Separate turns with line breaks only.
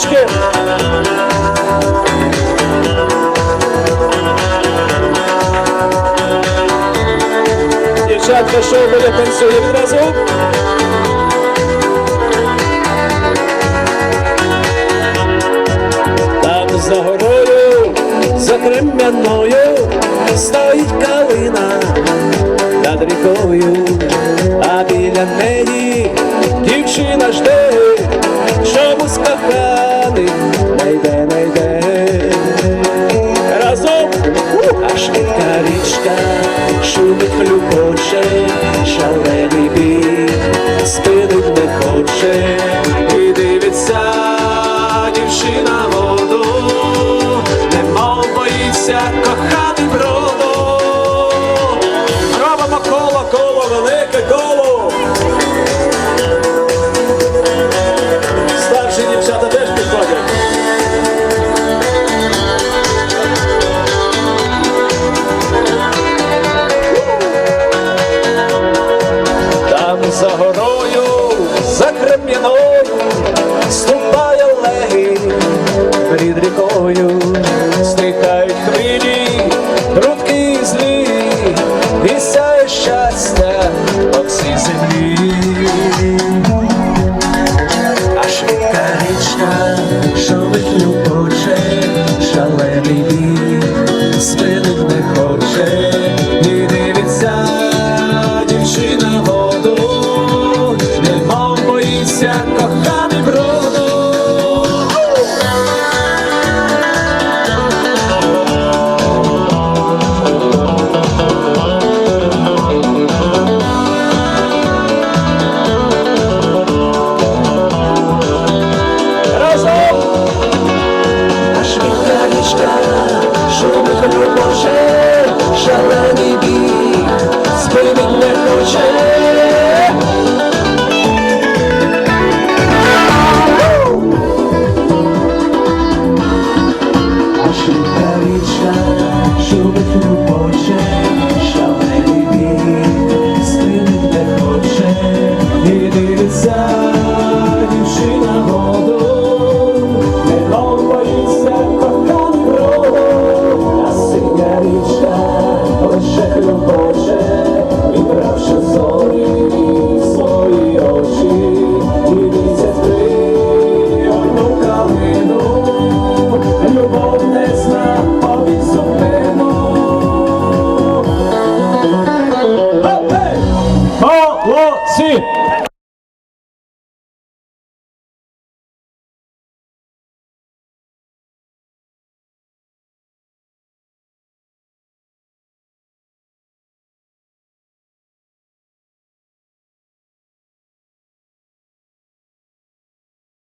ручки. Дівчатка, що буде танцюємо разом. Там за горою, за крем'яною стоїть калина над рікою, а біля неї дівчина жде. Річка шумить хлюпоче, шалений біг, спинить не хоче, і дивиться дівчина воду, немов боїться кохати броду. Робимо коло, коло, велике коло. Перед рікою, стихають хвилі, прудкі і злі, і сяє щастя по всій землі. А швидка річка, що вихлюпоче, шалений бій, спинить не хоче, і дивиться дівчина воду, немов боїться a śmiechaliczka, szumych luboży, szaleni 八五七